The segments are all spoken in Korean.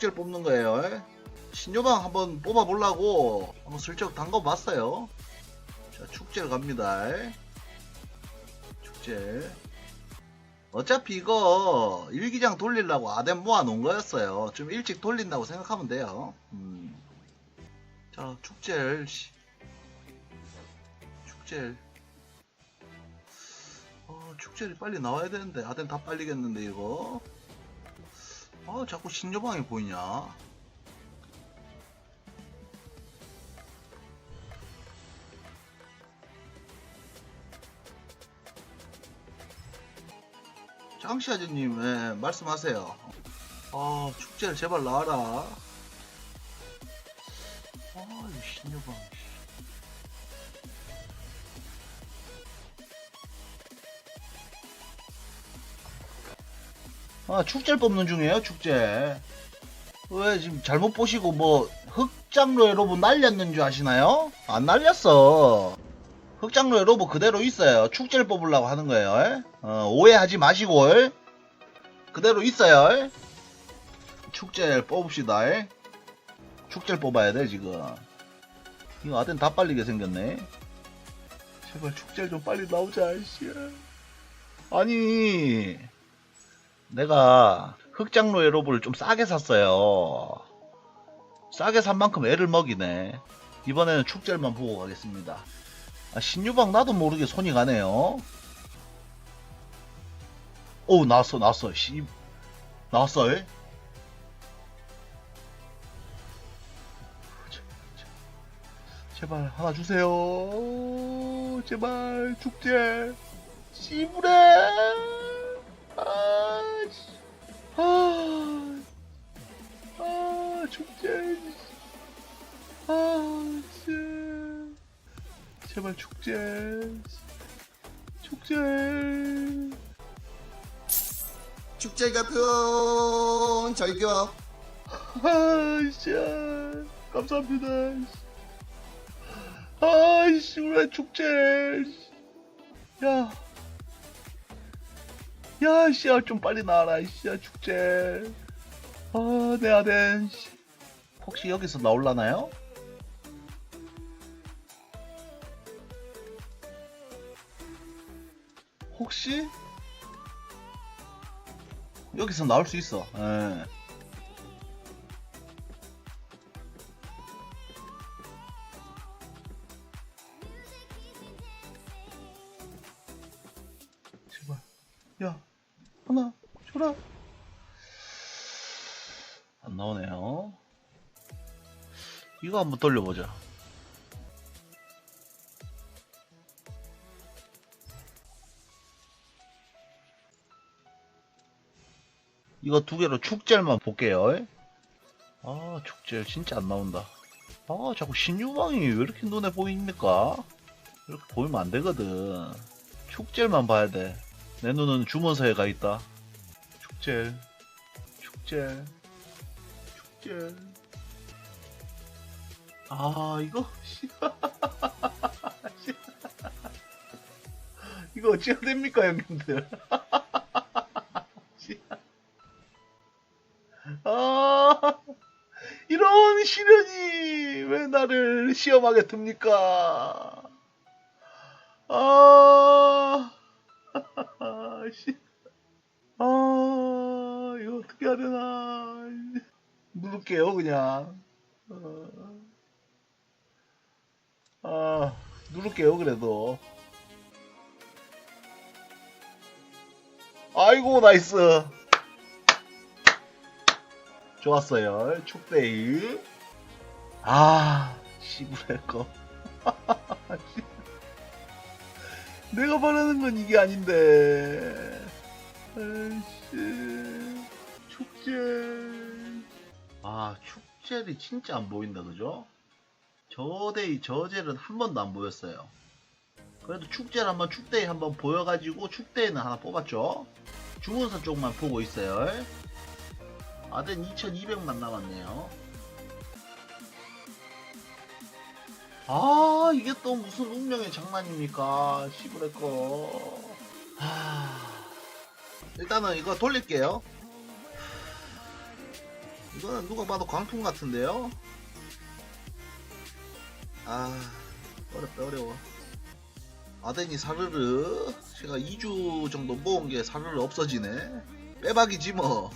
축제를 뽑는 거예요. 신요방 한번 뽑아보려고 한번 슬쩍 담가봤어요. 자, 축제를 갑니다. 축제. 어차피 이거 일기장 돌리려고 아덴 모아놓은 거였어요. 좀 일찍 돌린다고 생각하면 돼요. 음. 자, 축제를. 씨. 축제. 어, 축제를 빨리 나와야 되는데 아덴 다 빨리겠는데 이거. 아, 자꾸 신여방이 보이냐? 짱씨 아저님, 예, 말씀하세요. 아, 축제를 제발 나와라. 아, 이 신여방. 아, 축제를 뽑는 중이에요, 축제. 왜 지금 잘못 보시고 뭐 흑장로의 로브 날렸는 줄 아시나요? 안 날렸어. 흑장로의 로브 그대로 있어요. 축제를 뽑으려고 하는 거예요. 에? 어, 오해하지 마시고 에? 그대로 있어요. 에? 축제를 뽑읍시다. 에? 축제를 뽑아야 돼 지금. 이거 아덴 다 빨리게 생겼네. 제발 축제를 좀 빨리 나오자, 씨. 아니, 내가 흑장로의 로브를 좀 싸게 샀어요. 싸게 산 만큼 애를 먹이네. 이번에는 축제만 보고 가겠습니다. 아, 신유방 나도 모르게 손이 가네요. 오, 나왔어, 나왔어. 씨. 나왔어, 에? 제발, 하나 주세요. 제발, 축제. 씨부레. 아, 축제. 아, 씨. 제발 축제. 축제. 축제 가평 절격 아, 씨. 감사합니다. 아, 씨, 우리 축제. 야. 야, 씨야, 좀 빨리 나와라, 씨야, 축제. 아, 내 아덴, 씨. 혹시 여기서 나올라나요? 혹시? 여기서 나올 수 있어. 예. 제발. 야, 하나, 줘라. 안 나오네요. 이거 한번 돌려보자. 이거 두 개로 축제만 볼게요. 아, 축제 진짜 안 나온다. 아, 자꾸 신유방이 왜 이렇게 눈에 보입니까? 이렇게 보이면 안 되거든. 축제만 봐야 돼. 내 눈은 주문서에 가 있다. 축제, 축제, 축제. 아, 이거. 이거 어찌해야 됩니까, 형님들? 씨. 아, 이런 시련이 왜 나를 시험하게 듭니까? 아, 씨. 아, 이거 어떻게 되나. 누를게요, 그냥. 어. 아, 누를게요, 그래도. 아이고, 나이스. 좋았어요. 축데이. 아, 시부랄 거. 내가 바라는 건 이게 아닌데. 아이씨. 축제. 아, 축제리 진짜 안 보인다, 그죠? 저데이, 저젤은 한 번도 안 보였어요. 그래도 축제를 한번 축데이 한번 보여가지고 축데이는 하나 뽑았죠. 주문서 쪽만 보고 있어요. 아덴 2200만 남았네요. 아, 이게 또 무슨 운명의 장난입니까? 시부레 거. 하... 일단은 이거 돌릴게요. 이거는 누가 봐도 광풍 같은데요? 아, 어렵다, 어려워. 아덴이 사르르. 제가 2주 정도 모은 게 사르르 없어지네. 빼박이지 뭐.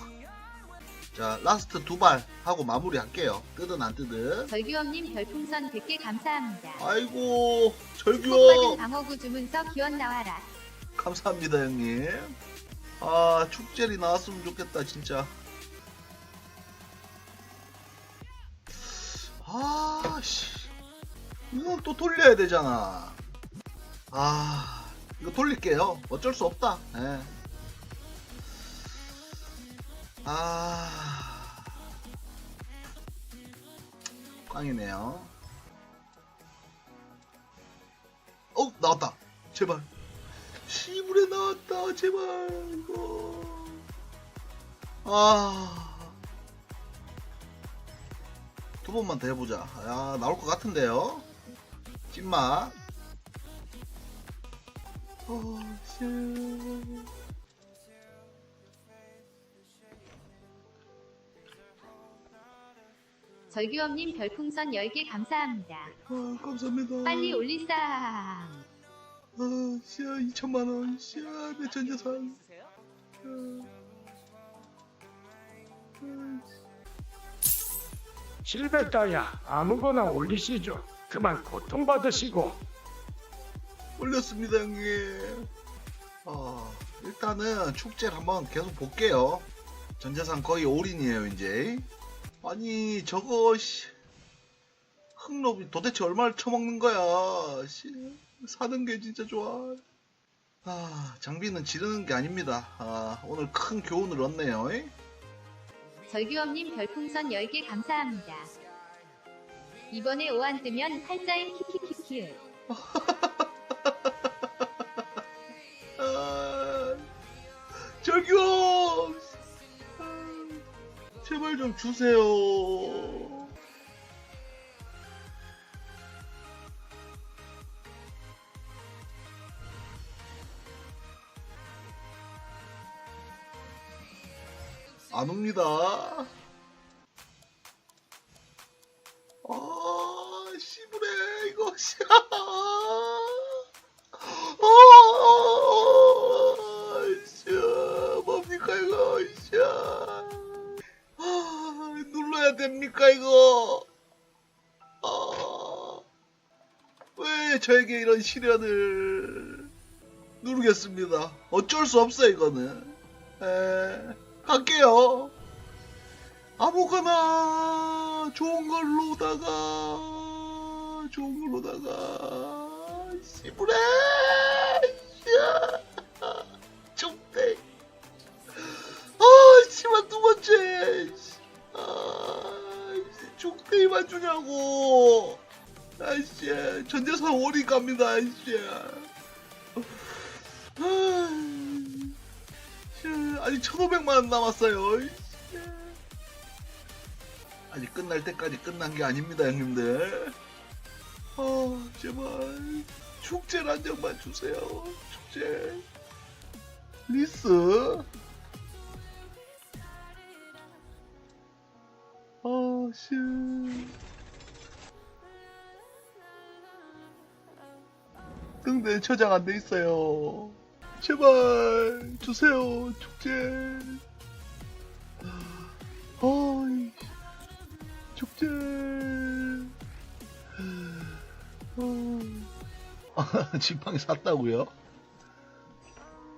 자, 라스트 두 발 하고 마무리 할게요. 뜨든 안 뜨든. 절규엄님 별풍선 100개 감사합니다. 아이고, 복받은 절규! 방어구 주문서 기원 나와라. 감사합니다, 형님. 아, 축제리 나왔으면 좋겠다, 진짜. 아, 씨. 이거 또 돌려야 되잖아. 아, 이거 돌릴게요. 어쩔 수 없다. 예. 아. 꽝이네요. 어, 나왔다. 제발. 시물에 나왔다 제발 이거 아 두 번만 더 해보자 야 나올 것 같은데요 씨. 절규엄님 별풍선 10개 감사합니다. 아, 감사합니다 빨리 올리쌈. 아, 씨야 2천만원 씨야 내 전재산 실베타야 아무거나 올리시죠. 그만 고통받으시고. 올렸습니다 형님. 어, 일단은 축제를 한번 계속 볼게요. 전재산 거의 올인이에요 이제. 아니 저거 씨. 흑로비 도대체 얼마를 처먹는 거야 씨. 사는 게 진짜 좋아. 아 장비는 지르는 게 아닙니다. 아 오늘 큰 교훈을 얻네요 이? 절규엄님 별풍선 10개 감사합니다. 이번에 오한 뜨면 팔자인 키키키키. 아, 저기요 아, 제발 좀 주세요 안 옵니다. 뭡니까, 이거, 씨. 아, 눌러야 됩니까, 이거? 아, 왜 저에게 이런 시련을 누르겠습니다. 어쩔 수 없어요, 이거는. 에. 갈게요. 아무거나 좋은 걸로다가 좋은 걸로다가 씨부레 야 죽대 아 씨발 두 번째 아 죽대만 주냐고 아씨 전재산 오리 갑니다 아씨 아 씨, 아직 1500만원 남았어요. 씨. 아직 끝날 때까지 끝난 게 아닙니다, 형님들. 어, 제발. 축제를 한 장만 주세요. 축제. 리스. 어, 씨. 등대 저장 안 돼 있어요. 제발 주세요 축제. 어이 축제. 어. 지팡이 샀다고요?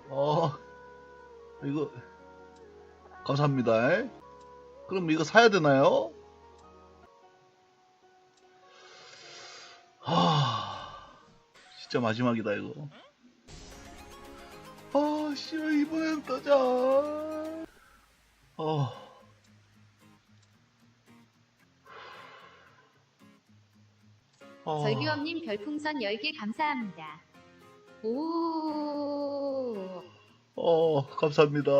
어 이거 감사합니다. 그럼 이거 사야 되나요? 하 진짜 마지막이다 이거. 아, 씨, 이번엔 떠자. 어. 어. 절규엄님 별풍선 10개 감사합니다. 오. 어, 감사합니다.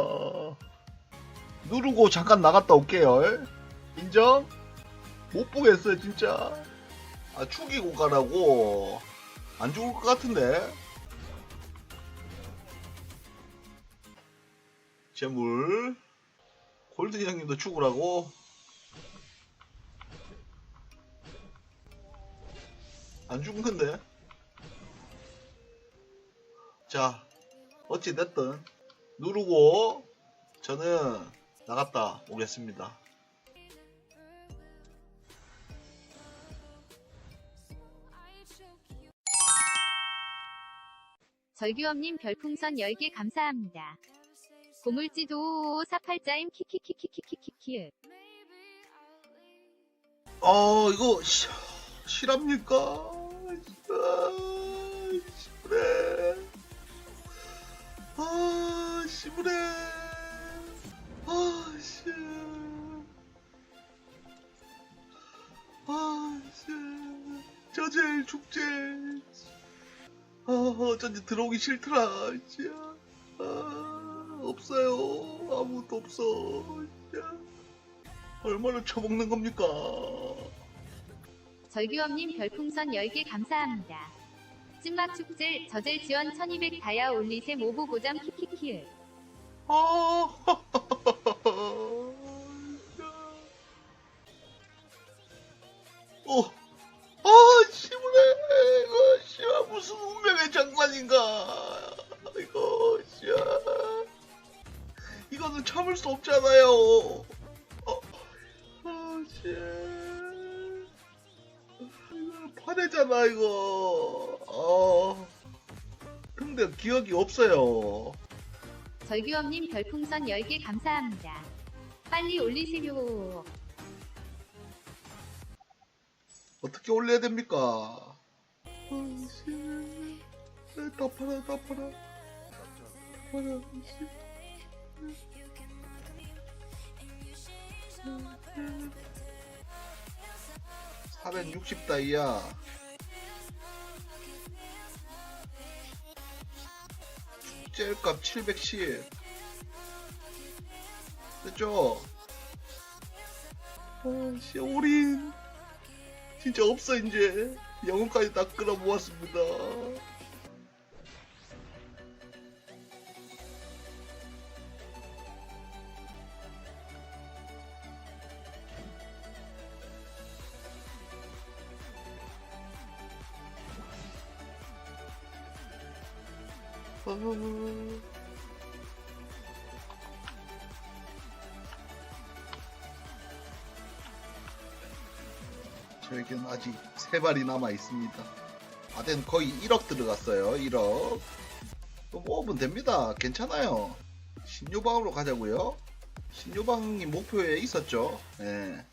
누르고 잠깐 나갔다 올게요. 인정? 못 보겠어요, 진짜. 아, 죽이고 가라고. 안 죽을 것 같은데. 재물. 골드 형님도 죽으라고. 안 죽는데? 자, 어찌됐든, 누르고, 저는 나갔다 오겠습니다. 절규엄님 별풍선 10개 감사합니다. 고물지도 사팔자임 키키키키키키키키. 어, 이거, 시, 실합니까? 아, 씨부레. 아, 씨부레. 아, 씨. 아, 씨. 저젤 축제. 아, 어쩐지 들어오기 싫더라, 진짜. 아, 없어요. 아무것도 없어. 얼마나 처먹는 겁니까? 절규엄님 별풍선 10개 감사합니다. 찐막 축제 저젤 지원 1200 다야 올리세 모브 고잠 키키키. 아, 어, 아, 시부레, 이거, 씨야, 무슨 운명의 장난인가. 이거, 씨야. 이거는 참을 수 없잖아요. 어, 아, 씨. 이 거 파내잖아, 이거. 어. 근데 기억이 없어요. 절규엄님 별풍선 10개 감사합니다. 빨리 올리세요. 어떻게 올려야 됩니까? 아씨, 다 팔아, 다 팔아, 다 팔아, 씨. 460 다이야. 축제값 710. 됐죠? 아씨, 올인. 진짜 없어 이제 영혼까지 다 끌어모았습니다 아... 저에겐 아직 세 발이 남아 있습니다. 아덴 거의 1억 들어갔어요. 1억. 또 모으면 됩니다. 괜찮아요. 신요방으로 가자고요. 신요방이 목표에 있었죠. 예.